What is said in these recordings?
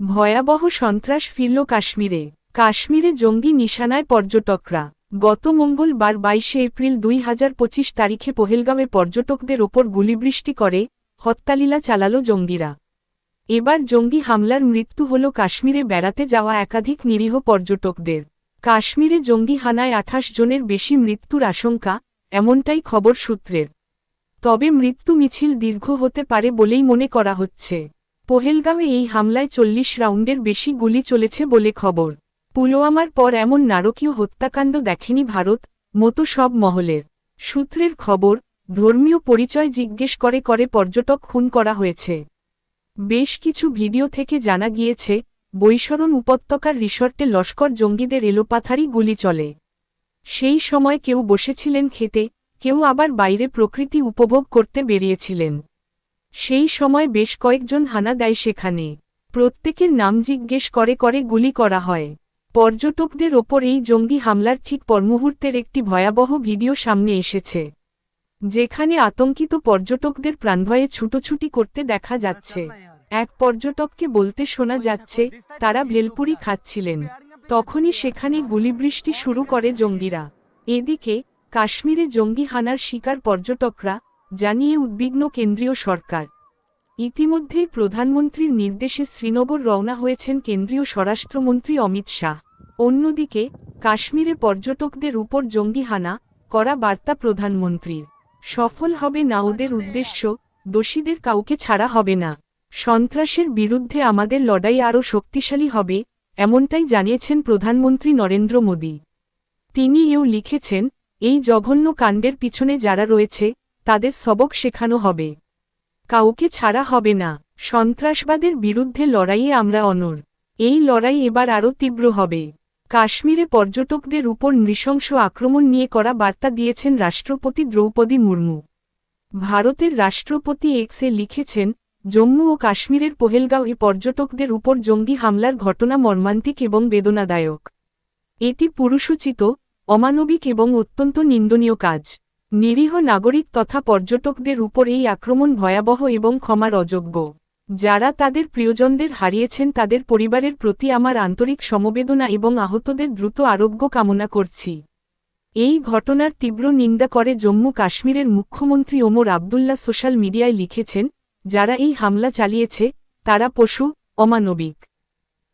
ভয়াবহ সন্ত্রাস ফিরল কাশ্মীরে। কাশ্মীরে জঙ্গি নিশানায় পর্যটকরা। গত মঙ্গলবার বাইশে এপ্রিল দুই হাজার পঁচিশ তারিখে পহেলগাঁওয়ে পর্যটকদের ওপর গুলিবৃষ্টি করে, হত্যালীলা চালাল জঙ্গিরা। এবার জঙ্গি হামলার মৃত্যু হল কাশ্মীরে বেড়াতে যাওয়া একাধিক নিরীহ পর্যটকদের। কাশ্মীরে জঙ্গি হানায় আঠাশ জনের বেশি মৃত্যুর আশঙ্কা, এমনটাই খবর সূত্রের। তবে মৃত্যু মিছিল দীর্ঘ হতে পারে বলেই মনে করা হচ্ছে। পহেলগাঁওয়ে এই হামলায় চল্লিশ রাউন্ডের বেশি গুলি চলেছে বলে খবর। পুলওয়ামার পর এমন নারকীয় হত্যাকাণ্ড দেখেনি ভারত, মতো সব মহলের। সূত্রের খবর, ধর্মীয় পরিচয় জিজ্ঞেস করে করে পর্যটক খুন করা হয়েছে। বেশ কিছু ভিডিও থেকে জানা গিয়েছে, বৈশরণ উপত্যকার রিসর্টে লস্কর জঙ্গিদের এলোপাথারি গুলি চলে। সেই সময় কেউ বসেছিলেন খেতে, কেউ আবার বাইরে প্রকৃতি উপভোগ করতে বেরিয়েছিলেন। সেই সময় বেশ কয়েকজন হানা দেয় সেখানে প্রত্যেকের নাম জিজ্ঞেস করে করে গুলি করা হয়। পর্যটকদের ওপর এই জঙ্গি হামলার ঠিক পরমুহূর্তের একটি ভয়াবহ ভিডিও সামনে এসেছে, যেখানে আতঙ্কিত পর্যটকদের প্রাণভয়ে ছুটোছুটি করতে দেখা যাচ্ছে। এক পর্যটককে বলতে শোনা যাচ্ছে, তারা ভেলপুরি খাচ্ছিলেন। তখনই সেখানে গুলিবৃষ্টি শুরু করে জঙ্গিরা। এদিকে কাশ্মীরে জঙ্গি হানার শিকার পর্যটকরা জানিয়ে উদ্বিগ্ন কেন্দ্রীয় সরকার। ইতিমধ্যেই প্রধানমন্ত্রীর নির্দেশে শ্রীনগর রওনা হয়েছেন কেন্দ্রীয় স্বরাষ্ট্রমন্ত্রী অমিত শাহ। অন্যদিকে, কাশ্মীরে পর্যটকদের উপর জঙ্গি হানা করা বার্তা প্রধানমন্ত্রীর। সফল হবে না ওদের উদ্দেশ্য, দোষীদের কাউকে ছাড়া হবে না। সন্ত্রাসের বিরুদ্ধে আমাদের লড়াই আরও শক্তিশালী হবে, এমনটাই জানিয়েছেন প্রধানমন্ত্রী নরেন্দ্র মোদী। তিনি এও লিখেছেন, এই জঘন্য কাণ্ডের পিছনে যারা রয়েছে তাদের সবক শেখানো হবে। কাউকে ছাড়া হবে না। সন্ত্রাসবাদের বিরুদ্ধে লড়াইয়ে আমরা অনর। এই লড়াই এবার আরও তীব্র হবে। কাশ্মীরে পর্যটকদের উপর নৃশংস আক্রমণ নিয়ে করা বার্তা দিয়েছেন রাষ্ট্রপতি দ্রৌপদী মুর্মু। ভারতের রাষ্ট্রপতি এক্সে লিখেছেন, জম্মু ও কাশ্মীরের পহেলগাঁও এ পর্যটকদের উপর জঙ্গি হামলার ঘটনা মর্মান্তিক এবং বেদনাদায়ক। এটি পুরুষোচিত, অমানবিক এবং অত্যন্ত নিন্দনীয় কাজ। নিরীহ নাগরিক তথা পর্যটকদের উপর এই আক্রমণ ভয়াবহ এবং ক্ষমার অযোগ্য। যারা তাদের প্রিয়জনদের হারিয়েছেন তাদের পরিবারের প্রতি আমার আন্তরিক সমবেদনা এবং আহতদের দ্রুত আরোগ্য কামনা করছি। এই ঘটনার তীব্র নিন্দা করে জম্মু কাশ্মীরের মুখ্যমন্ত্রী ওমর আবদুল্লাহ সোশ্যাল মিডিয়ায় লিখেছেন, যারা এই হামলা চালিয়েছে, তারা পশু, অমানবিক।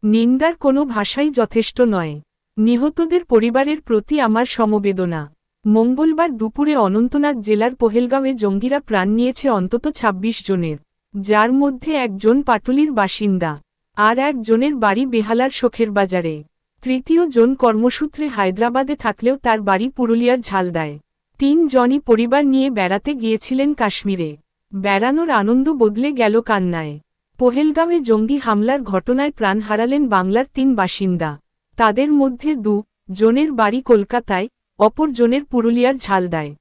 নিন্দার কোনো ভাষাই যথেষ্ট নয়। নিহতদের পরিবারের প্রতি আমার সমবেদনা। মঙ্গলবার দুপুরে অনন্তনাগ জেলার পহেলগাঁওয়ে জঙ্গিরা প্রাণ নিয়েছে অন্তত ২৬ জনের, যার মধ্যে একজন পাটুলির বাসিন্দা আর একজনের বাড়ি বেহালার শোখের বাজারে। তৃতীয় জন কর্মসূত্রে হায়দ্রাবাদে থাকলেও তার বাড়ি পুরুলিয়ার ঝালদায়। তিন জনই পরিবার নিয়ে বেড়াতে গিয়েছিলেন কাশ্মীরে। বেড়ানোর আনন্দ বদলে গেল কান্নায়। পহেলগাঁওয়ে জঙ্গি হামলার ঘটনায় প্রাণ হারালেন বাংলার তিন বাসিন্দা। তাদের মধ্যে দু জনের বাড়ি কলকাতায় অপর জনের পুরুলিয়ার ঝালদায়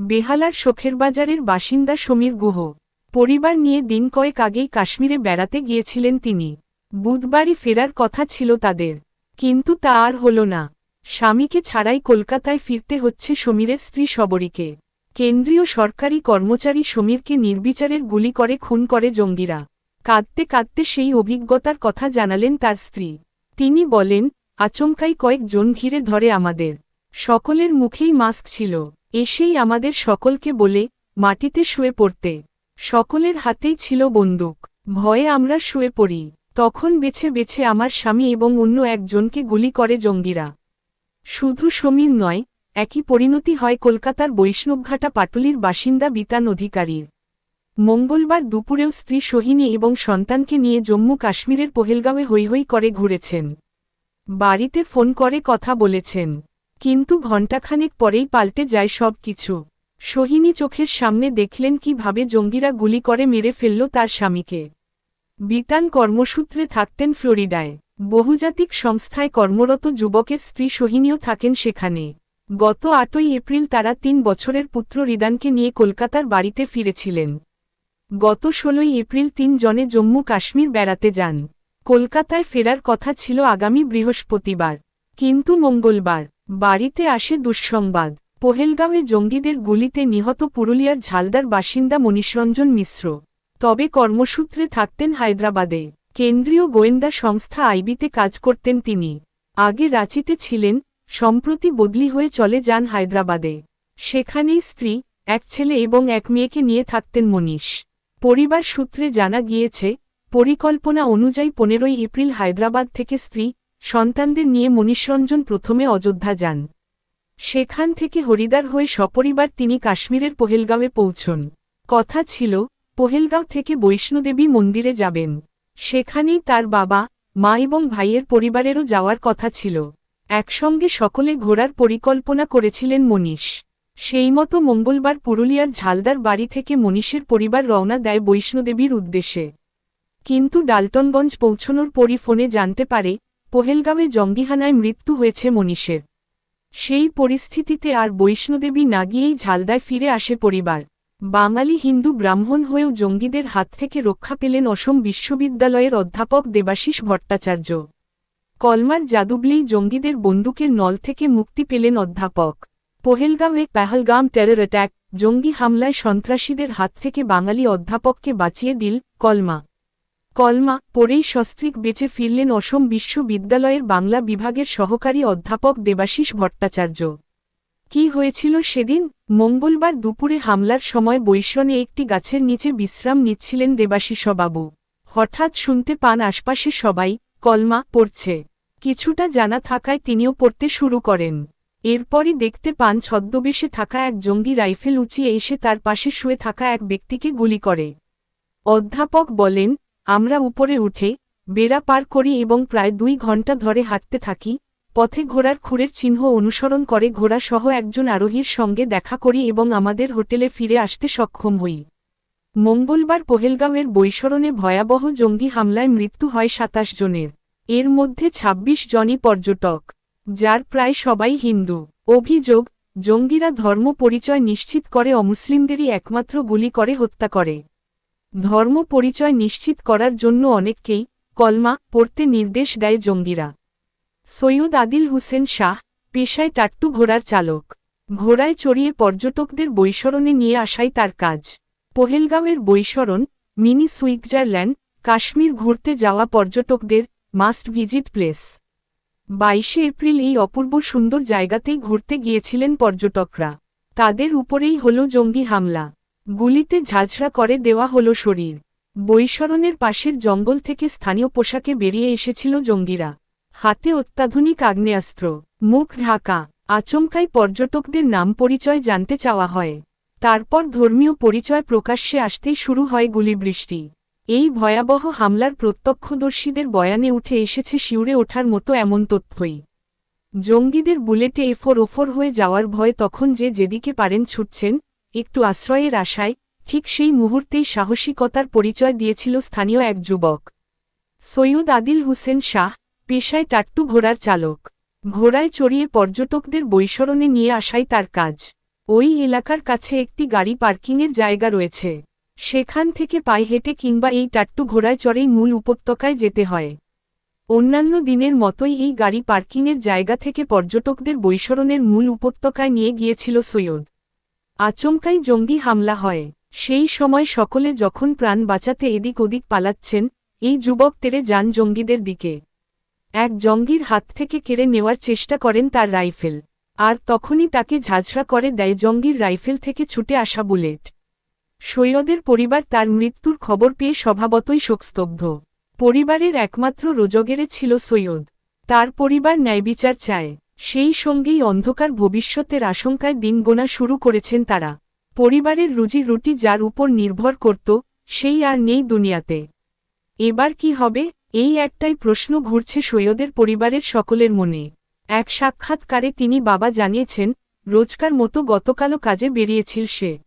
বেহালার শোখের বাজারের বাসিন্দা সমীর গুহ। পরিবার নিয়ে দিন কয়েক আগেই কাশ্মীরে বেড়াতে গিয়েছিলেন তিনি। বুধবারই ফেরার কথা ছিল তাদের। কিন্তু তা আর হল না। স্বামীকে ছাড়াই কলকাতায় ফিরতে হচ্ছে সমীরের স্ত্রী সবরীকে কেন্দ্রীয় সরকারি কর্মচারী সমীরকে নির্বিচারের গুলি করে খুন করে জঙ্গিরা। কাঁদতে কাঁদতে সেই অভিজ্ঞতার কথা জানালেন তার স্ত্রী। তিনি বলেন, আচমকাই কয়েকজন ঘিরে ধরে আমাদের। সকলের মুখেই মাস্ক ছিল। এসেই আমাদের সকলকে বলে, মাটিতে শুয়ে পড়তে। সকলের হাতেই ছিল বন্দুক। ভয়ে আমরা শুয়ে পড়ি। তখন বেছে বেছে আমার স্বামী এবং অন্য একজনকে গুলি করে জঙ্গিরা। শুধু সমীর নয়, একই পরিণতি হয় কলকাতার বৈষ্ণবঘাটা পাটুলির বাসিন্দা বিতান অধিকারীর। মঙ্গলবার দুপুরেও স্ত্রী সোহিনী এবং সন্তানকে নিয়ে জম্মু কাশ্মীরের পহেলগাঁওয়ে হৈ হৈ করে ঘুরেছেন। বাড়িতে ফোন করে কথা বলেছেন। কিন্তু ঘণ্টাখানেক পরেই পাল্টে যায় সব কিছু। সোহিনী চোখের সামনে দেখলেন কীভাবে জঙ্গিরা গুলি করে মেরে ফেলল তার স্বামীকে। বিতান কর্মসূত্রে থাকতেন ফ্লোরিডায়। বহুজাতিক সংস্থায় কর্মরত যুবকের স্ত্রী সোহিনীও থাকেন সেখানে। গত আটই এপ্রিল তারা তিন বছরের পুত্র রিদানকে নিয়ে কলকাতার বাড়িতে ফিরেছিলেন। গত ষোলোই এপ্রিল তিন জনে জম্মু কাশ্মীর বেড়াতে যান। কলকাতায় ফেরার কথা ছিল আগামী বৃহস্পতিবার, কিন্তু মঙ্গলবার। বাড়িতে আসে দুঃসংবাদ। পহেলগাঁওয়ে জঙ্গিদের গুলিতে নিহত পুরুলিয়ার ঝালদার বাসিন্দা মনীষরঞ্জন মিশ্র। তবে কর্মসূত্রে থাকতেন হায়দ্রাবাদে। কেন্দ্রীয় গোয়েন্দা সংস্থা আইবিতে কাজ করতেন তিনি। আগে রাঁচিতে ছিলেন, সম্প্রতি বদলি হয়ে চলে যান হায়দ্রাবাদে। সেখানেই স্ত্রী, এক ছেলে এবং এক মেয়েকে নিয়ে থাকতেন মনীষ। পরিবার সূত্রে জানা গিয়েছে, পরিকল্পনা অনুযায়ী পনেরোই এপ্রিল হায়দ্রাবাদ থেকে স্ত্রী সন্তানদের নিয়ে মনীষরঞ্জন প্রথমে অযোধ্যা যান। সেখান থেকে হরিদার হয়ে সপরিবার তিনি কাশ্মীরের পহেলগাঁওয়ে পৌঁছন। কথা ছিল, পহেলগাঁও থেকে বৈষ্ণোদেবী মন্দিরে যাবেন। সেখানেই তার বাবা, মা এবং ভাইয়ের পরিবারেরও যাওয়ার কথা ছিল। একসঙ্গে সকলে ঘোরার পরিকল্পনা করেছিলেন মনীষ। সেই মতো মঙ্গলবার পুরুলিয়ার ঝালদার বাড়ি থেকে মনীষের পরিবার রওনা দেয় বৈষ্ণোদেবীর উদ্দেশ্যে। কিন্তু ডালটনগঞ্জ পৌঁছনোর পরই ফোনে জানতে পারে পহেলগাঁওয়ে জঙ্গিহানায় মৃত্যু হয়েছে মনীষের। সেই পরিস্থিতিতে আর বৈষ্ণোদেবী না গিয়েই ঝালদায় ফিরে আসে পরিবার। বাঙালি হিন্দু ব্রাহ্মণ হয়েও জঙ্গিদের হাত থেকে রক্ষা পেলেন অসম বিশ্ববিদ্যালয়ের অধ্যাপক দেবাশিস ভট্টাচার্য। কলমার জাদুবলেই জঙ্গিদের বন্দুকের নল থেকে মুক্তি পেলেন অধ্যাপক। পহেলগাঁওয়ে পেহলগাম টেরর অ্যাট্যাক জঙ্গি হামলায় সন্ত্রাসীদের হাত থেকে বাঙালি অধ্যাপককে বাঁচিয়ে দিল কলমা। কলমা পরেই সস্ত্রিক বেঁচে ফিরলেন অসম বিশ্ববিদ্যালয়ের বাংলা বিভাগের সহকারী অধ্যাপক দেবাশিস ভট্টাচার্য। কি হয়েছিল সেদিন? মঙ্গলবার দুপুরে হামলার সময় বৈশনে একটি গাছের নিচে বিশ্রাম নিচ্ছিলেন দেবাশিসবাবু। হঠাৎ শুনতে পান আশপাশে সবাই, কলমা পড়ছে। কিছুটা জানা থাকায় তিনিও পড়তে শুরু করেন। এরপরই দেখতে পান ছদ্মবেশে থাকা এক জঙ্গি রাইফেল উঁচিয়ে এসে তার পাশে শুয়ে থাকা এক ব্যক্তিকে গুলি করে। অধ্যাপক বলেন আমরা উপরে উঠে, বেড়া পার করি এবং প্রায় দুই ঘণ্টা ধরে হাঁটতে থাকি, পথে ঘোড়ার খুঁড়ের চিহ্ন অনুসরণ করে ঘোড়াসহ একজন আরোহীর সঙ্গে দেখা করি এবং আমাদের হোটেলে ফিরে আসতে সক্ষম হই। মঙ্গলবার পহেলগাঁওয়ের বৈশরণে ভয়াবহ জঙ্গি হামলায় মৃত্যু হয় সাতাশ জনের। এর মধ্যে ২৬ জনই পর্যটক, যার প্রায় সবাই হিন্দু। অভিযোগ, জঙ্গিরা ধর্ম পরিচয় নিশ্চিত করে অমুসলিমদেরই একমাত্র গুলি করে হত্যা করে। ধর্ম পরিচয় নিশ্চিত করার জন্য অনেককেই কলমা পড়তে নির্দেশ দেয় জঙ্গিরা। সৈয়দ আদিল হুসেন শাহ, পেশায় টাট্টু ঘোড়ার চালক। ঘোড়ায় চড়িয়ে পর্যটকদের বৈশরণে নিয়ে আসাই তার কাজ। পহেলগাঁওয়ের বৈশরণ মিনি সুইটজারল্যান্ড কাশ্মীর ঘুরতে যাওয়া পর্যটকদের মাস্ট ভিজিট প্লেস। বাইশে এপ্রিল এই অপূর্ব সুন্দর জায়গাতেই ঘুরতে গিয়েছিলেন পর্যটকরা। তাদের উপরেই হল জঙ্গি হামলা। গুলিতে ঝাঁঝরা করে দেওয়া হল শরীর। বৈশরণের পাশের জঙ্গল থেকে স্থানীয় পোশাকে বেরিয়ে এসেছিল জঙ্গিরা। হাতে অত্যাধুনিক আগ্নেয়াস্ত্র, মুখ ঢাকা, আচমকাই পর্যটকদের নাম পরিচয় জানতে চাওয়া হয়। তারপর ধর্মীয় পরিচয় প্রকাশ্যে আসতেই শুরু হয় গুলিবৃষ্টি। এই ভয়াবহ হামলার প্রত্যক্ষদর্শীদের বয়ানে উঠে এসেছে শিউরে ওঠার মতো এমন তথ্যই। জঙ্গিদের বুলেটে এফোর ওফর হয়ে যাওয়ার ভয় তখন যে যেদিকে পারেন ছুটছেন একটু আশ্রয়ের আশায়, ঠিক সেই মুহূর্তেই সাহসিকতার পরিচয় দিয়েছিল স্থানীয় এক যুবক। সৈয়দ আদিল হুসেন শাহ, পেশায় টাট্টু ঘোড়ার চালক। ঘোড়ায় চড়িয়ে পর্যটকদের বৈশরণে নিয়ে আসাই তার কাজ। ওই এলাকার কাছে একটি গাড়ি পার্কিংয়ের জায়গা রয়েছে। সেখান থেকে পায়ে হেঁটে কিংবা এই টাট্টু ঘোড়ায় চড়েই মূল উপত্যকায় যেতে হয়। অন্যান্য দিনের মতোই এই গাড়ি পার্কিংয়ের জায়গা থেকে পর্যটকদের বৈশরণের মূল উপত্যকায় নিয়ে গিয়েছিল সৈয়দ। আচমকাই জঙ্গি হামলা হয়। সেই সময় সকলে যখন প্রাণ বাঁচাতে এদিক ওদিক পালাচ্ছেন, এই যুবক তেরে যান জঙ্গিদের দিকে। এক জঙ্গির হাত থেকে কেড়ে নেওয়ার চেষ্টা করেন তার রাইফেল। আর তখনই তাকে ঝাঁঝরা করে দেয় জঙ্গির রাইফেল থেকে ছুটে আসা বুলেট। সৈয়দের পরিবার তার মৃত্যুর খবর পেয়ে স্বভাবতই শোকস্তব্ধ। পরিবারের একমাত্র রোজগেরে ছিল সৈয়দ। তার পরিবার ন্যায়বিচার চায়। সেই সঙ্গেই অন্ধকার ভবিষ্যতের আশঙ্কায় দিন গোনা শুরু করেছেন তারা। পরিবারের রুজি রুটি যার উপর নির্ভর করত, সেই আর নেই দুনিয়াতে। এবার কি হবে? এই একটাই প্রশ্ন ঘুরছে সৈয়দের পরিবারের সকলের মনে। এক সাক্ষাৎকারে তিনি বাবা জানিয়েছেন, রোজকার মতো গতকালও কাজে বেরিয়েছিল সে।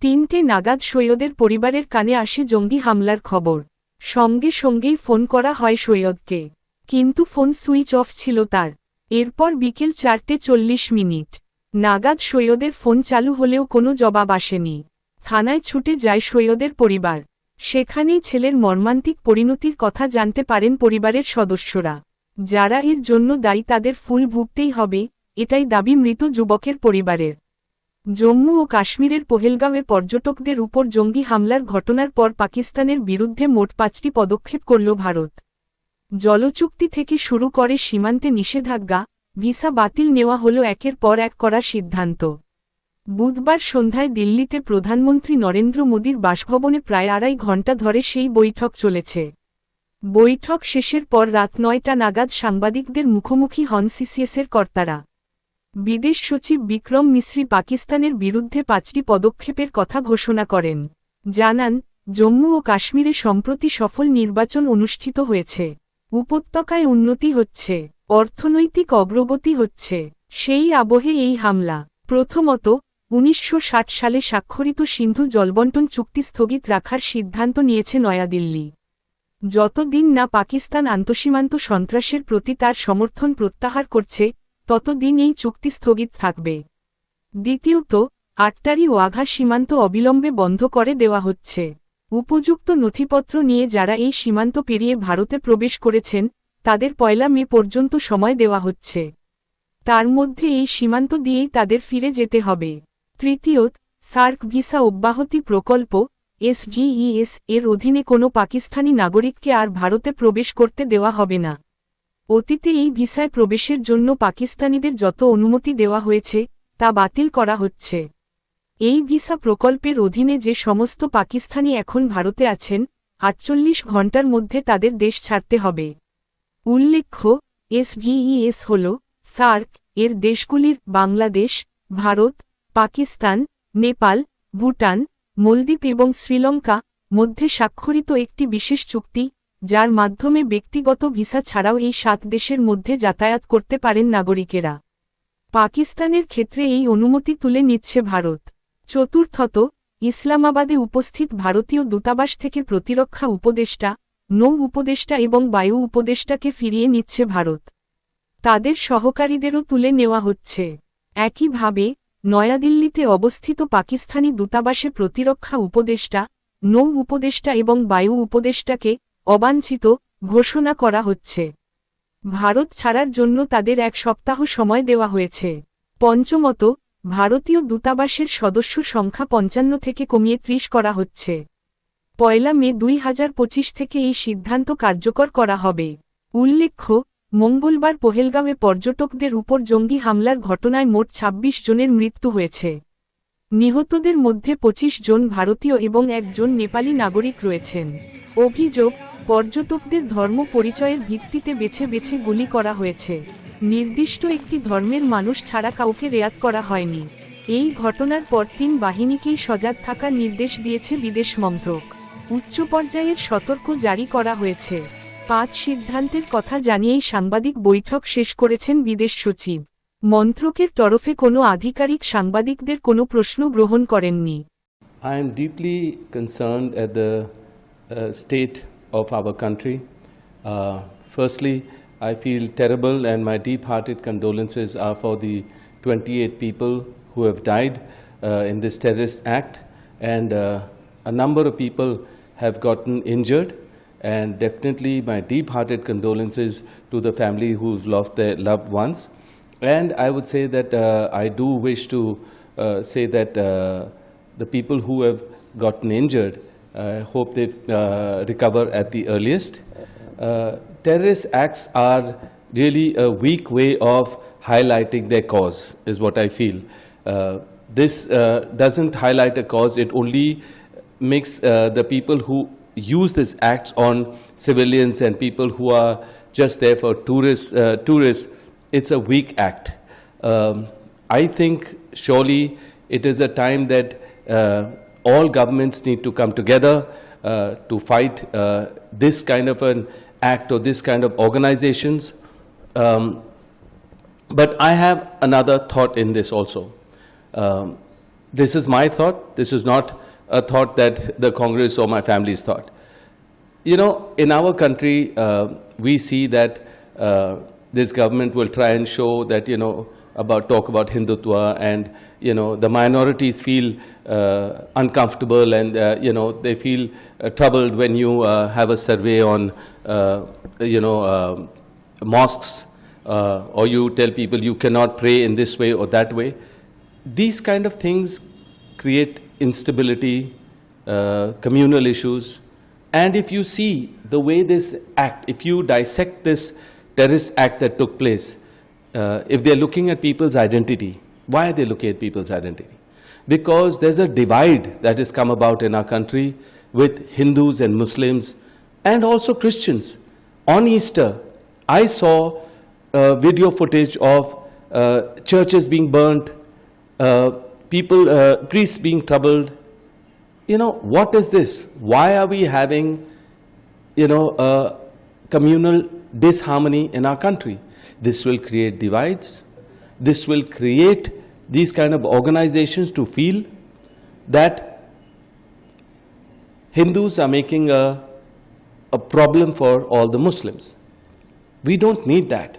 তিনটে নাগাদ সৈয়দের পরিবারের কানে আসে জঙ্গি হামলার খবর। সঙ্গে সঙ্গেই ফোন করা হয় সৈয়দকে। কিন্তু ফোন সুইচ অফ ছিল তার। এরপর বিকেল চারটে চল্লিশ মিনিট। নাগাদ সৈয়দের ফোন চালু হলেও কোনো জবাব আসেনি। থানায় ছুটে যায় সৈয়দের পরিবার। সেখানেই ছেলের মর্মান্তিক পরিণতির কথা জানতে পারেন পরিবারের সদস্যরা। যারা এর জন্য দায়ী তাদের ফুল ভুগতেই হবে, এটাই দাবি মৃত যুবকের পরিবারের। জম্মু ও কাশ্মীরের পহেলগাঁওয়ে পর্যটকদের উপর জঙ্গি হামলার ঘটনার পর পাকিস্তানের বিরুদ্ধে মোট পাঁচটি পদক্ষেপ করল ভারত। জলচুক্তি থেকে শুরু করে সীমান্তে নিষেধাজ্ঞা, ভিসা বাতিল নেওয়া হল একের পর এক করার সিদ্ধান্ত। বুধবার সন্ধ্যায় দিল্লিতে প্রধানমন্ত্রী নরেন্দ্র মোদীর বাসভবনে প্রায় আড়াই ঘণ্টা ধরে সেই বৈঠক চলেছে। বৈঠক শেষের পর রাত নয়টা নাগাদ সাংবাদিকদের মুখোমুখি হন সিসিএসের কর্তারা। বিদেশ সচিব বিক্রম মিশ্রি পাকিস্তানের বিরুদ্ধে পাঁচটি পদক্ষেপের কথা ঘোষণা করেন। জানান, জম্মু ও কাশ্মীরে সম্প্রতি সফল নির্বাচন অনুষ্ঠিত হয়েছে। উপত্যকায় উন্নতি হচ্ছে, অর্থনৈতিক অগ্রগতি হচ্ছে। সেই আবহে এই হামলা। প্রথমত, উনিশশো ষাট সালে স্বাক্ষরিত সিন্ধু জলবন্টন চুক্তি স্থগিত রাখার সিদ্ধান্ত নিয়েছে নয়াদিল্লি। যতদিন না পাকিস্তান আন্তঃসীমান্ত সন্ত্রাসের প্রতি তার সমর্থন প্রত্যাহার করছে, ততদিন এই চুক্তি স্থগিত থাকবে। দ্বিতীয়ত, আটটারি ওয়াঘা সীমান্ত অবিলম্বে বন্ধ করে দেওয়া হচ্ছে। উপযুক্ত নথিপত্র নিয়ে যারা এই সীমান্ত পেরিয়ে ভারতে প্রবেশ করেছেন, তাদের পয়লা মে পর্যন্ত সময় দেওয়া হচ্ছে। তার মধ্যে এই সীমান্ত দিয়েই তাদের ফিরে যেতে হবে। তৃতীয়ত, সার্ক ভিসা অব্যাহতি প্রকল্প এসভিইএস এর অধীনে কোনো পাকিস্তানি নাগরিককে আর ভারতে প্রবেশ করতে দেওয়া হবে না। অতীতে এই ভিসায় প্রবেশের জন্য পাকিস্তানিদের যত অনুমতি দেওয়া হয়েছে, তা বাতিল করা হচ্ছে। এই ভিসা প্রকল্পের অধীনে যে সমস্ত পাকিস্তানি এখন ভারতে আছেন, আটচল্লিশ ঘণ্টার মধ্যে তাদের দেশ ছাড়তে হবে। উল্লেখ্য, এসভিইএস হল, সার্ক, এর দেশগুলির বাংলাদেশ, ভারত, পাকিস্তান, নেপাল, ভুটান, মলদ্বীপ এবং শ্রীলঙ্কা মধ্যে স্বাক্ষরিত একটি বিশেষ চুক্তি, যার মাধ্যমে ব্যক্তিগত ভিসা ছাড়াও এই সাত দেশের মধ্যে যাতায়াত করতে পারেন নাগরিকেরা। পাকিস্তানের ক্ষেত্রে এই অনুমতি তুলে নিচ্ছে ভারত। চতুর্থত, ইসলামাবাদে উপস্থিত ভারতীয় দূতাবাস থেকে প্রতিরক্ষা উপদেষ্টা, নৌ উপদেষ্টা এবং বায়ু উপদেষ্টাকে ফিরিয়ে নিচ্ছে ভারত। তাদের সহকারীদেরও তুলে নেওয়া হচ্ছে। একইভাবে, নয়াদিল্লিতে অবস্থিত পাকিস্তানি দূতাবাসে প্রতিরক্ষা উপদেষ্টা, নৌ উপদেষ্টা এবং বায়ু উপদেষ্টাকে অবাঞ্ছিত ঘোষণা করা হচ্ছে। ভারত ছাড়ার জন্য তাদের এক সপ্তাহ সময় দেওয়া হয়েছে। পঞ্চমত ভারতীয় দূতাবাসের সদস্য সংখ্যা পঞ্চান্ন থেকে কমিয়ে ত্রিশ করা হচ্ছে। পয়লা মে দুই হাজার পঁচিশ থেকে এই সিদ্ধান্ত কার্যকর করা হবে। উল্লেখ্য, মঙ্গলবার পহেলগাঁওয়ে পর্যটকদের উপর জঙ্গি হামলার ঘটনায় মোট ২৬ জনের মৃত্যু হয়েছে। নিহতদের মধ্যে ২৫ জন ভারতীয় এবং একজন নেপালি নাগরিক রয়েছেন। অভিযোগ, পর্যটকদের ধর্ম পরিচয়ের ভিত্তিতে বেছে বেছে গুলি করা হয়েছে। নির্দিষ্ট একটি ধর্মের মানুষ ছাড়া কাউকে রেয়াত করা হয়নি। এই ঘটনার পর তিন বাহিনীকেই সজাগ থাকার নির্দেশ দিয়েছে বিদেশ মন্ত্রক। উচ্চ পর্যায়ের সতর্ক জারি করা হয়েছে। পাঁচ সিদ্ধান্তের কথা জানিয়েই সাংবাদিক বৈঠক শেষ করেছেন বিদেশ সচিব। মন্ত্রকের তরফে কোনো আধিকারিক সাংবাদিকদের কোনো প্রশ্ন গ্রহণ করেননি। I am deeply concerned at the uh, state of our country. I feel terrible, and my deep hearted condolences are for the 28 people who have died uh, in this terrorist act, and uh, a number of people have gotten injured. And definitely, my deep hearted condolences to the family who've lost their loved ones. And I would say that uh, I do wish to uh, say that uh, the people who have gotten injured, I hope they uh, recover at the earliest. Uh, terrorist acts are really a weak way of highlighting their cause, is what I feel. Uh, this uh, doesn't highlight a cause, it only makes uh, the people who use these acts on civilians and people who are just there for tourists, uh, tourists it's a weak act. Um, I think surely it is a time that uh, all governments need to come together to fight uh, this kind of an act or this kind of organizations. Um, but I have another thought in this also. Um, this is my thought. This is not a thought that the Congress or my family's thought. You know, in our country, uh, we see that uh, this government will try and show that, you know, about talk about Hindutva and, you know, the minorities feel uh, uncomfortable and, uh, you know, they feel uh, troubled when you uh, have a survey on, uh, you know, uh, mosques uh, or you tell people you cannot pray in this way or that way. these kind of things create instability, uh, communal issues. And if you see the way this act, if you dissect this terrorist act that took place, uh, if they're looking at people's identity, why are they looking at people's identity? Because there's a divide that has come about in our country with Hindus and Muslims and also Christians. On Easter, I saw uh, video footage of uh, churches being burnt, uh, people, uh, priests being troubled. You know, what is this? Why are we having, you know, communal disharmony in our country? This will create divides. This will create these kind of organizations to feel that Hindus are making a, a problem for all the Muslims. We don't need that.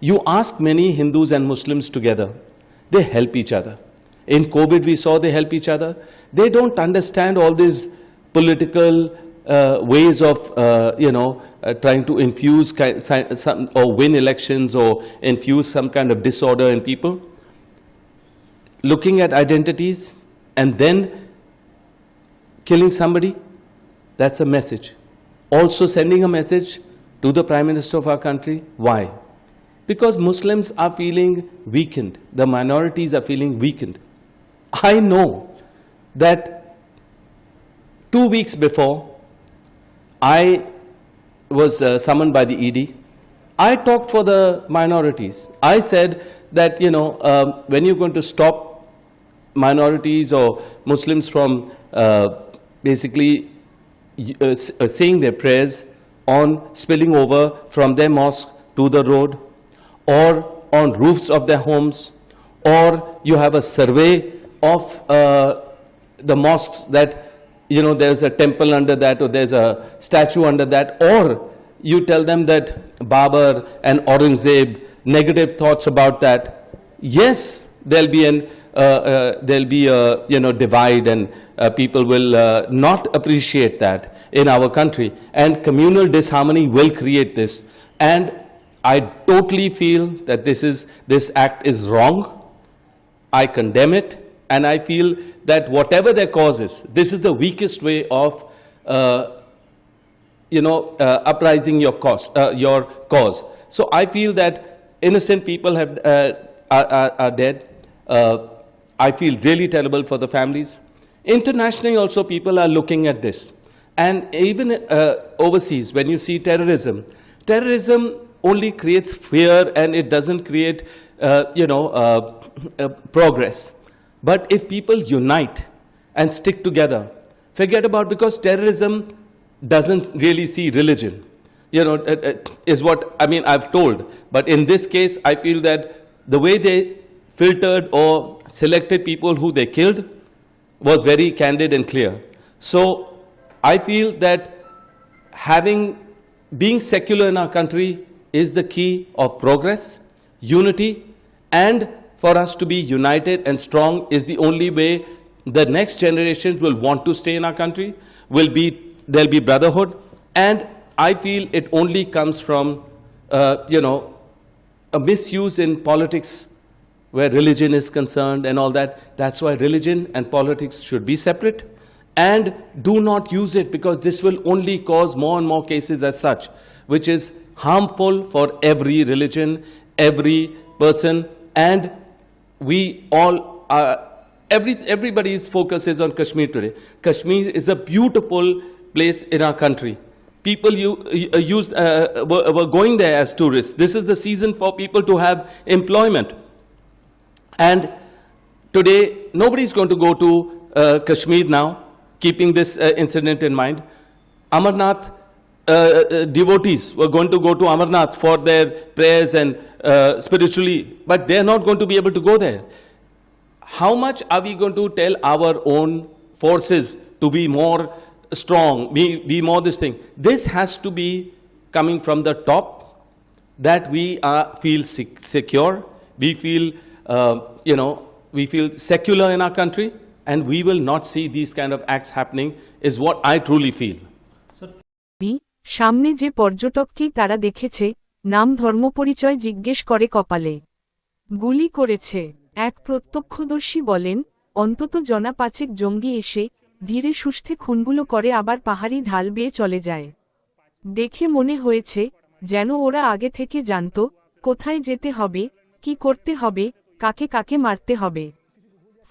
You ask many Hindus and Muslims together, they help each other. In COVID, we saw they help each other. They don't understand all these political uh, ways of, uh, you know, uh, trying to infuse some, or win elections or infuse some kind of disorder in people. Looking at identities and then killing somebody, that's a message. Also sending a message to the Prime Minister of our country. Why? Because Muslims are feeling weakened, the minorities are feeling weakened. I know that two weeks before, I was uh, summoned by the ED. I talked for the minorities. I said that, you know, um, when you're going to stop minorities or Muslims from uh, basically uh, uh, saying their prayers on spilling over from their mosque to the road or on roofs of their homes or you have a survey of the mosques that you know there's a temple under that or there's a statue under that or you tell them that Babar and Aurangzeb negative thoughts about that. Yes there'll be an there'll be a you know divide and uh, people will uh, not appreciate that in our country and communal disharmony will create this and i totally feel that this is this act is wrong i condemn it and i feel that whatever their cause is this is the weakest way of uh, you know, uh, uprising your cause, uh, your cause. So I feel that innocent people have, uh, are, are, are dead. I feel really terrible for the families. Internationally, also, people are looking at this. And even uh, overseas, when you see terrorism, terrorism only creates fear and it doesn't create, uh, you know, uh, uh, progress. But if people unite and stick together, forget about because terrorism doesn't really see religion. You know, uh, uh, is what I mean. I've told, but in this case, I feel that the way they filtered or selected people who they killed was very candid and clear. So I feel that having being secular in our country is the key of progress, unity, and for us to be united and strong is the only way the next generations will want to stay in our country, will be, there'll be brotherhood, and I feel it only comes from, uh, you know, a misuse in politics where religion is concerned and all that. That's why religion and politics should be separate. And do not use it because this will only cause more and more cases as such, which is harmful for every religion, every person, and we all are. Every, everybody's focus is on Kashmir today. Kashmir is a beautiful place in our country. People you, uh, used, uh, were, were going there as tourists. This is the season for people to have employment. And today, nobody is going to go to uh, Kashmir now, keeping this uh, incident in mind. Amarnath uh, uh, devotees were going to go to Amarnath for their prayers and uh, spiritually, but they're not going to be able to go there. How much are we going to tell our own forces to be more strong, be, be more this thing? This has to be coming from the top that we are, feel sec- secure, we feel, you know, we feel secular in our country, and we will not see these kind of acts happening, is what I truly feel. সামনে যে পর্যটককেই তারা দেখেছে নাম ধর্মপরিচয় জিজ্ঞেস করে কপালে। গুলি করেছে। এক প্রত্যক্ষদর্শী বলেন অন্তত জনা পাঁচেক জঙ্গি এসে ধীরে সুস্থে খুনগুলো করে আবার পাহাড়ি ঢাল বেয়ে চলে যায়। দেখে মনে হয়েছে যেন ওরা আগে থেকে জানত কোথায় যেতে হবে কি করতে হবে কাকে কাকে মারতে হবে।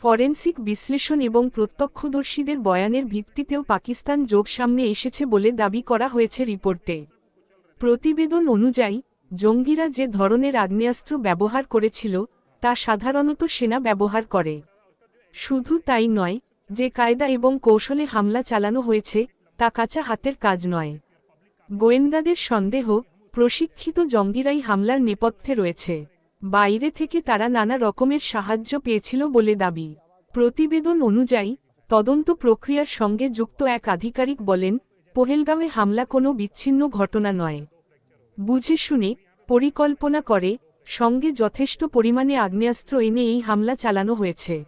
ফরেন্সিক বিশ্লেষণ এবং প্রত্যক্ষদর্শীদের বয়ানের ভিত্তিতেও পাকিস্তান যোগ সামনে এসেছে বলে দাবি করা হয়েছে রিপোর্টে। প্রতিবেদন অনুযায়ী, জঙ্গিরা যে ধরনের আগ্নেয়াস্ত্র ব্যবহার করেছিল, তা সাধারণত সেনা ব্যবহার করে। শুধু তাই নয়, যে কায়দা এবং কৌশলে হামলা চালানো হয়েছে, তা কাঁচা হাতের কাজ নয়। গোয়েন্দাদের সন্দেহ, প্রশিক্ষিত জঙ্গিরাই হামলার নেপথ্যে রয়েছে। বাইরে থেকে তারা নানা রকমের সাহায্য পেয়েছিল বলে দাবি। প্রতিবেদন অনুযায়ী, তদন্ত প্রক্রিয়ার সঙ্গে যুক্ত এক আধিকারিক বলেন, পোহেলগাঁওয়ে হামলা কোনো বিচ্ছিন্ন ঘটনা নয়। বুঝে শুনে পরিকল্পনা করে, সঙ্গে যথেষ্ট পরিমাণে আগ্নেয়াস্ত্র এনে এই হামলা চালানো হয়েছে।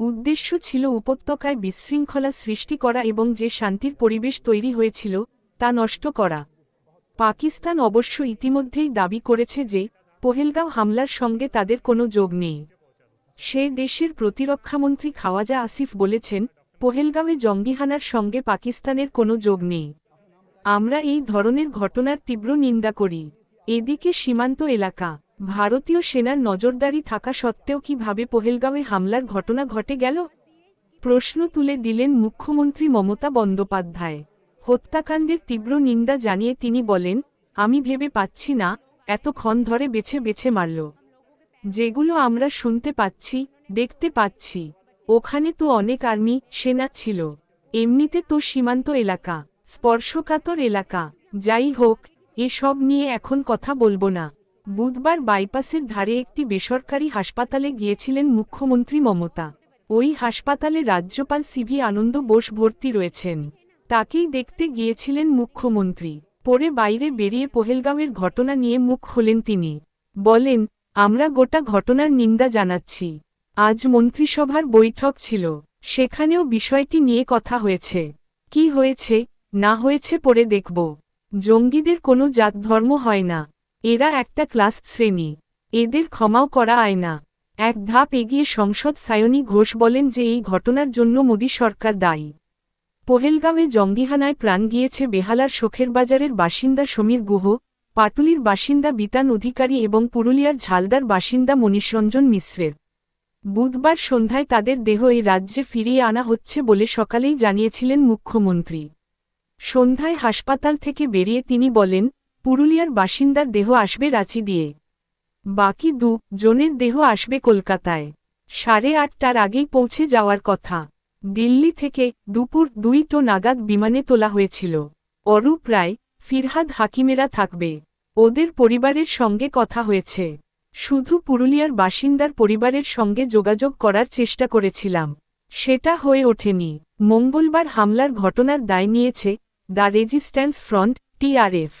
উদ্দেশ্য ছিল উপত্যকায় বিশৃঙ্খলা সৃষ্টি করা এবং যে শান্তির পরিবেশ তৈরি হয়েছিল, তা নষ্ট করা। পাকিস্তান অবশ্য ইতিমধ্যেই দাবি করেছে যে পোহেলগাঁও হামলার সঙ্গে তাদের কোনো যোগ নেই। সে দেশের প্রতিরক্ষামন্ত্রী খাওয়াজা আসিফ বলেছেন, পোহেলগাঁওয়ে জঙ্গিহানার সঙ্গে পাকিস্তানের কোনো যোগ নেই। আমরা এই ধরনের ঘটনার তীব্র নিন্দা করি। এদিকে সীমান্ত এলাকা, ভারতীয় সেনার নজরদারি থাকা সত্ত্বেও কীভাবে পোহেলগাঁওয়ে হামলার ঘটনা ঘটে গেল? প্রশ্ন তুলে দিলেন মুখ্যমন্ত্রী মমতা বন্দ্যোপাধ্যায়। হত্যাকাণ্ডের তীব্র নিন্দা জানিয়ে তিনি বলেন, আমি ভেবে পাচ্ছি না এতক্ষণ ধরে বেছে বেছে মারল। যেগুলো আমরা শুনতে পাচ্ছি, দেখতে পাচ্ছি। ওখানে তো অনেক আর্মি, সেনা ছিল। এমনিতে তো সীমান্ত এলাকা, স্পর্শকাতর এলাকা। যাই হোক, এসব নিয়ে এখন কথা বলব না। বুধবার বাইপাসের ধারে একটি বেসরকারি হাসপাতালে গিয়েছিলেন মুখ্যমন্ত্রী মমতা। ওই হাসপাতালে রাজ্যপাল সিভি আনন্দ বোস ভর্তি রয়েছেন। তাকেই দেখতে গিয়েছিলেন মুখ্যমন্ত্রী। পরে বাইরে বেরিয়ে পোহেলগাঁওয়ের ঘটনা নিয়ে মুখ খোলেন তিনি। বলেন, আমরা গোটা ঘটনার নিন্দা জানাচ্ছি। আজ মন্ত্রিসভার বৈঠক ছিল। সেখানেও বিষয়টি নিয়ে কথা হয়েছে। কি হয়েছে, না হয়েছে পরে দেখব। জঙ্গিদের কোনো জাত ধর্ম হয় না। এরা একটা ক্লাস শ্রেণি। এদের ক্ষমাও করা আয় না। এক ধাপ এগিয়ে সংসদ সায়নী ঘোষ বলেন যে এই ঘটনার জন্য মোদী সরকার দায়ী। পোহেলগাঁওয়ে জঙ্গিহানায় প্রাণ গিয়েছে বেহালার শোখের বাজারের বাসিন্দা সমীর গুহ, পাটুলির বাসিন্দা বিতান অধিকারী এবং পুরুলিয়ার ঝালদার বাসিন্দা মনীষরঞ্জন মিশ্রের। বুধবার সন্ধ্যায় তাদের দেহ এই রাজ্যে ফিরিয়ে আনা হচ্ছে বলে সকালেই জানিয়েছিলেন মুখ্যমন্ত্রী। সন্ধ্যায় হাসপাতাল থেকে বেরিয়ে তিনি বলেন, পুরুলিয়ার বাসিন্দার দেহ আসবে রাঁচি দিয়ে। বাকি দু জনের দেহ আসবে কলকাতায়। সাড়ে আটটার আগেই পৌঁছে যাওয়ার কথা। দিল্লি থেকে দুপুর দুইটো নাগাদ বিমানে তোলা হয়েছিল। অরূপ রায়, ফিরহাদ হাকিমেরা থাকবে। ওদের পরিবারের সঙ্গে কথা হয়েছে। শুধু পুরুলিয়ার বাসিন্দার পরিবারের সঙ্গে যোগাযোগ করার চেষ্টা করেছিলাম। সেটা হয়ে ওঠেনি। মঙ্গলবার হামলার ঘটনার দায় নিয়েছে দ্য রেজিস্ট্যান্স ফ্রন্ট, টিআরএফ।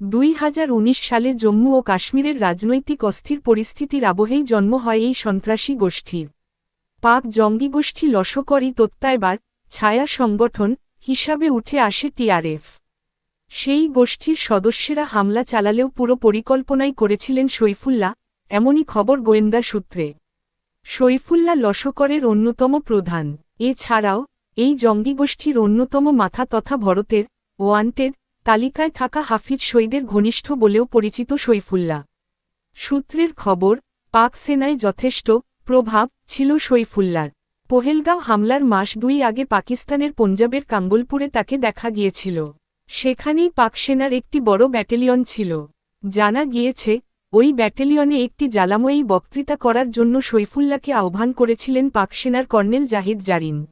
দুই হাজার উনিশ সালে জম্মু ও কাশ্মীরের রাজনৈতিক অস্থির পরিস্থিতির আবহেই জন্ম হয় এই সন্ত্রাসী গোষ্ঠীর। পাক জঙ্গি গোষ্ঠী লস্করি তত্ত্বায়বার ছায়া সংগঠন হিসাবে উঠে আসে টিআরএফ সেই গোষ্ঠীর সদস্যেরা হামলা চালালেও পুরো পরিকল্পনাই করেছিলেন সৈফুল্লাহ, এমনই খবর গোয়েন্দা সূত্রে। সৈফুল্লাহ লস্করের অন্যতম প্রধান। এছাড়াও, এই জঙ্গি গোষ্ঠীর অন্যতম মাথা তথা ভরতের ওয়ান্টেড তালিকায় থাকা হাফিজ শহীদের ঘনিষ্ঠ বলেও পরিচিত সৈফুল্লাহ। সূত্রের খবর, পাক সেনায় যথেষ্ট প্রভাব ছিল সৈফুল্লার। পোহেলগাঁও হামলার মাস দুই আগে পাকিস্তানের পঞ্জাবের কাঙ্গলপুরে তাকে দেখা গিয়েছিল। সেখানেই পাক সেনার একটি বড় ব্যাটালিয়ন ছিল। জানা গিয়েছে, ওই ব্যাটালিয়নে একটি জ্বালাময়ী বক্তৃতা করার জন্য সৈফুল্লাহকে আহ্বান করেছিলেন পাক সেনার কর্নেল জাহিদ জারিন।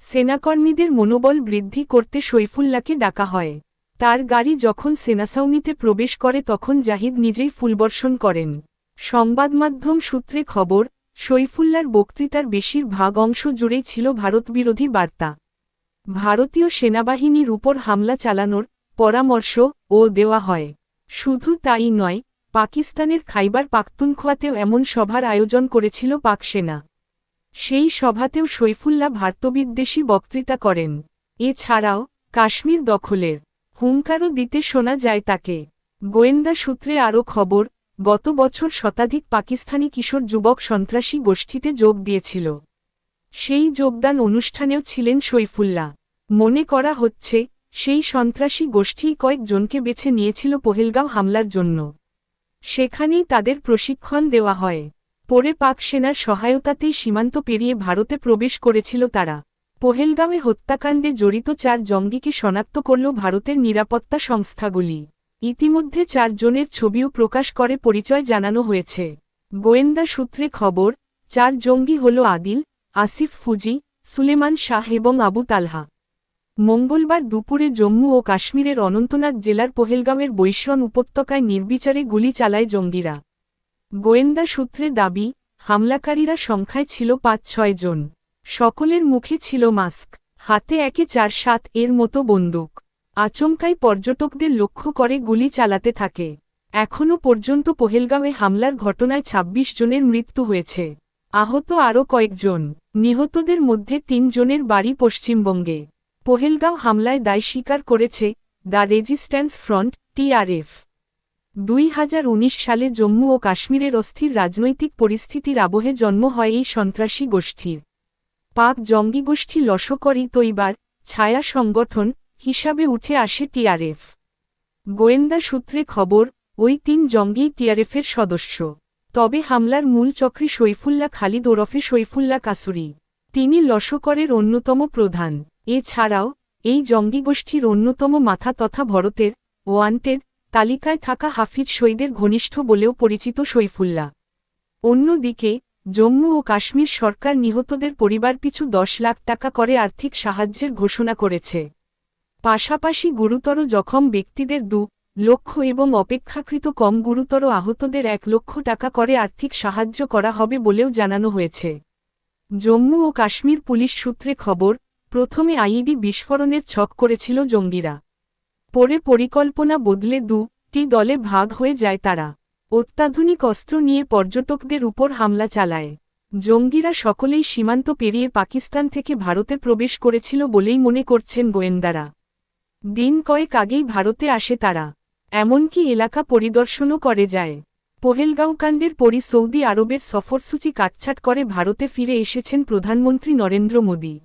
সেনাকর্মীদের মনোবল বৃদ্ধি করতে সৈফুল্লাহকে ডাকা হয়। তার গাড়ি যখন সেনাসাউনিতে প্রবেশ করে তখন জাহিদ নিজেই ফুলবর্ষণ করেন। সংবাদমাধ্যম সূত্রে খবর সৈফুল্লার বক্তৃতার বেশিরভাগ অংশ জুড়েই ছিল ভারতবিরোধী বার্তা। ভারতীয় সেনাবাহিনীর উপর হামলা চালানোর পরামর্শ ও দেওয়া হয়। শুধু তাই নয়, পাকিস্তানের খাইবার পাখতুনখোয়াতেও এমন সভার আয়োজন করেছিল পাক সেনা। সেই সভাতেও সৈফুল্লাহ ভারতবিদ্বেষী বক্তৃতা করেন। এছাড়াও, কাশ্মীর দখলের হুঙ্কারও দিতে শোনা যায় তাকে। গোয়েন্দা সূত্রে আরও খবর গত বছর শতাধিক পাকিস্তানি কিশোর যুবক সন্ত্রাসী গোষ্ঠীতে যোগ দিয়েছিল। সেই যোগদান অনুষ্ঠানেও ছিলেন সৈফুল্লাহ। মনে করা হচ্ছে, সেই সন্ত্রাসী গোষ্ঠীই কয়েকজনকে বেছে নিয়েছিল পহেলগাঁও হামলার জন্য। সেখানেই তাদের প্রশিক্ষণ দেওয়া হয়। পরে পাক সেনার সহায়তাতেই সীমান্ত পেরিয়ে ভারতে প্রবেশ করেছিল তারা। পহেলগাঁওয়ে হত্যাকাণ্ডে জড়িত চার জঙ্গিকে শনাক্ত করল ভারতের নিরাপত্তা সংস্থাগুলি। ইতিমধ্যে চারজনের ছবিও প্রকাশ করে পরিচয় জানানো হয়েছে। গোয়েন্দা সূত্রে খবর, চার জঙ্গি হল আদিল, আসিফ ফুজি, সুলেমান শাহ এবং আবু তালহা। মঙ্গলবার দুপুরে জম্মু ও কাশ্মীরের অনন্তনাগ জেলার পহেলগাঁওয়ের বৈশ্বন উপত্যকায় নির্বিচারে গুলি চালায় জঙ্গিরা। গোয়েন্দা সূত্রে দাবি, হামলাকারীরা সংখ্যায় ছিল পাঁচ ছয় জন। সকলের মুখে ছিল মাস্ক, হাতে একে চার সাত এর মতো বন্দুক। আচমকাই পর্যটকদের লক্ষ্য করে গুলি চালাতে থাকে। এখনও পর্যন্ত পহেলগাঁওয়ে হামলার ঘটনায় ২৬ জনের মৃত্যু হয়েছে। আহত আরও কয়েকজন। নিহতদের মধ্যে তিন জনের বাড়ি পশ্চিমবঙ্গে। পহেলগাঁও হামলায় দায় স্বীকার করেছে দ্য রেজিস্ট্যান্স ফ্রন্ট টিআরএফ দুই হাজার উনিশ সালে জম্মু ও কাশ্মীরের অস্থির রাজনৈতিক পরিস্থিতির আবহে জন্ম হয় এই সন্ত্রাসী গোষ্ঠীর। পাক জঙ্গি গোষ্ঠী লস্করি তৈবার ছায়া সংগঠন হিসাবে উঠে আসে টিআরএফ। গোয়েন্দা সূত্রে খবর, ওই তিন জঙ্গি টিআরএফের সদস্য। তবে হামলার মূল চক্রী সৈফুল্লাহ খালিদ ওরফে সৈফুল্লাহ কাসুরি। তিনি লস্করের অন্যতম প্রধান। এছাড়াও, এই জঙ্গি গোষ্ঠীর অন্যতম মাথা তথা ভরতের ওয়ান্টেড তালিকায় থাকা হাফিজ শহীদের ঘনিষ্ঠ বলেও পরিচিত সৈফুল্লাহ অন্যদিকে, জম্মু ও কাশ্মীর সরকার নিহতদের পরিবার পিছু দশ লাখ টাকা করে আর্থিক সাহায্যের ঘোষণা করেছে। পাশাপাশি গুরুতর জখম ব্যক্তিদের দু লক্ষ এবং অপেক্ষাকৃত কম গুরুতর আহতদের এক লক্ষ টাকা করে আর্থিক সাহায্য করা হবে বলেও জানানো হয়েছে। জম্মু ও কাশ্মীর পুলিশ সূত্রে খবর, প্রথমে আইইডি বিস্ফোরণের ছক করেছিল জঙ্গিরা। পরে পরিকল্পনা বদলে দুটি দলে ভাগ হয়ে যায় তারা। অত্যাধুনিক অস্ত্র নিয়ে পর্যটকদের উপর হামলা চালায়। জঙ্গিরা সকলেই সীমান্ত পেরিয়ে পাকিস্তান থেকে ভারতে প্রবেশ করেছিল বলেই মনে করছেন গোয়েন্দারা। দিন কয়েক আগেই ভারতে আসে তারা। এমনকি এলাকা পরিদর্শনও করে যায়। কাণ্ডের পরই সৌদি আরবের সফরসূচি কাটছাট করে ভারতে ফিরে এসেছেন প্রধানমন্ত্রী নরেন্দ্র মোদী।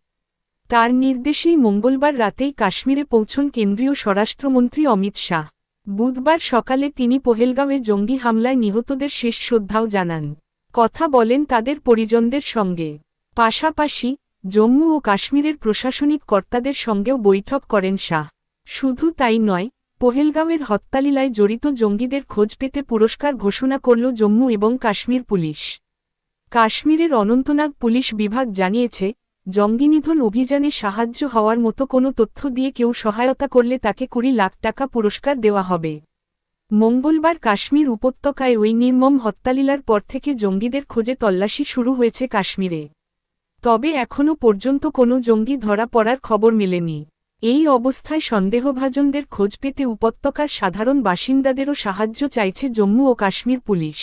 তার নির্দেশেই মঙ্গলবার রাতেই কাশ্মীরে পৌঁছন কেন্দ্রীয় স্বরাষ্ট্রমন্ত্রী অমিত শাহ। বুধবার সকালে তিনি পহেলগাঁওয়ে জঙ্গি হামলায় নিহতদের শেষ শ্রদ্ধাও জানান। কথা বলেন তাদের পরিজনদের সঙ্গে। পাশাপাশি জম্মু ও কাশ্মীরের প্রশাসনিক কর্তাদের সঙ্গেও বৈঠক করেন শাহ। শুধু তাই নয়, পহেলগাঁওয়ের হত্যালীলায় জড়িত জঙ্গিদের খোঁজ পেতে পুরস্কার ঘোষণা করল জম্মু এবং কাশ্মীর পুলিশ। কাশ্মীরের অনন্তনাগ পুলিশ বিভাগ জানিয়েছে, জঙ্গিনিধন অভিযানে সাহায্য হওয়ার মতো কোনো তথ্য দিয়ে কেউ সহায়তা করলে তাকে কুড়ি লাখ টাকা পুরস্কার দেওয়া হবে। মঙ্গলবার কাশ্মীর উপত্যকায় ওই নির্মম হত্যালীলার পর থেকে জঙ্গিদের খোঁজে তল্লাশি শুরু হয়েছে কাশ্মীরে। তবে এখনও পর্যন্ত কোনো জঙ্গি ধরা পড়ার খবর মেলেনি। এই অবস্থায় সন্দেহভাজনদের খোঁজ পেতে উপত্যকার সাধারণ বাসিন্দাদেরও সাহায্য চাইছে জম্মু ও কাশ্মীর পুলিশ।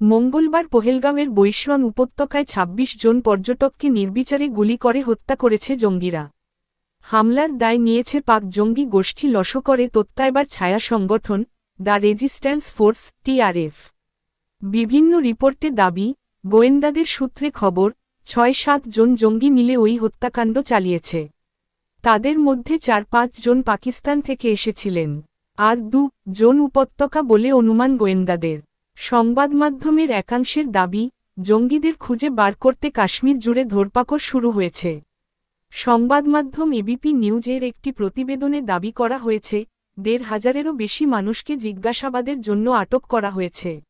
মঙ্গলবার পহেলগাঁওয়ের বৈশ্রন উপত্যকায় ২৬ জন পর্যটককে নির্বিচারে গুলি করে হত্যা করেছে জঙ্গিরা। হামলার দায় নিয়েছে পাক জঙ্গি গোষ্ঠী লস্করে তত্ত্বায়বার ছায়া সংগঠন, দ্য রেজিস্ট্যান্স ফোর্স টিআরএফ বিভিন্ন রিপোর্টে দাবি, গোয়েন্দাদের সূত্রে খবর, ছয় সাত জন জঙ্গি মিলে ওই হত্যাকাণ্ড চালিয়েছে। তাদের মধ্যে চার পাঁচ জন পাকিস্তান থেকে এসেছিলেন। আর দু জন উপত্যকা বলে অনুমান গোয়েন্দাদের। সংবাদমাধ্যমের একাংশের দাবি, জঙ্গিদের খুঁজে বার করতে কাশ্মীর জুড়ে ধরপাকড় শুরু হয়েছে। সংবাদ মাধ্যম এবিপি নিউজের একটি প্রতিবেদনে দাবি করা হয়েছে, দেড় হাজারেরও বেশি মানুষকে জিজ্ঞাসাবাদের জন্য আটক করা হয়েছে।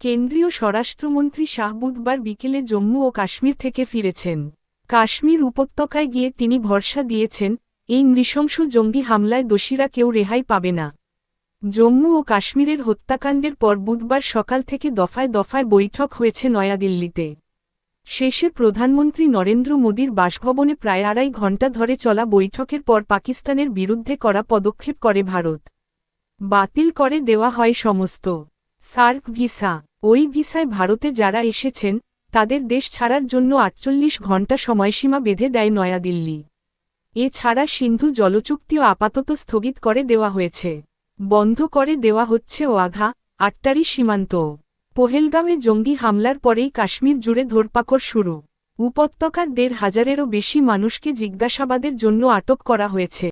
কেন্দ্রীয় স্বরাষ্ট্রমন্ত্রী শাহ বুধবার বিকেলে জম্মু ও কাশ্মীর থেকে ফিরেছেন। কাশ্মীর উপত্যকায় গিয়ে তিনি ভরসা দিয়েছেন, এই নৃশংস জঙ্গি হামলায় দোষীরা কেউ রেহাই পাবে না। জম্মু ও কাশ্মীরের হত্যাকাণ্ডের পর বুধবার সকাল থেকে দফায় দফায় বৈঠক হয়েছে নয়াদিল্লিতে। শেষে প্রধানমন্ত্রী নরেন্দ্র মোদীর বাসভবনে প্রায় আড়াই ঘণ্টা ধরে চলা বৈঠকের পর পাকিস্তানের বিরুদ্ধে করা পদক্ষেপ করে ভারত। বাতিল করে দেওয়া হয় সমস্ত সার্ক ভিসা। ওই ভিসায় ভারতে যারা এসেছেন তাদের দেশ ছাড়ার জন্য আটচল্লিশ ঘণ্টা সময়সীমা বেঁধে দেয় নয়াদিল্লি। এছাড়া সিন্ধু জলচুক্তিও আপাতত স্থগিত করে দেওয়া হয়েছে। বন্ধ করে দেওয়া হচ্ছে ওয়াঘা আটটারি সীমান্ত। পহেলগাঁওয়ে জঙ্গি হামলার পরেই কাশ্মীর জুড়ে ধরপাকড় শুরু। উপত্যকার দেড় হাজারেরও বেশি মানুষকে জিজ্ঞাসাবাদের জন্য আটক করা হয়েছে।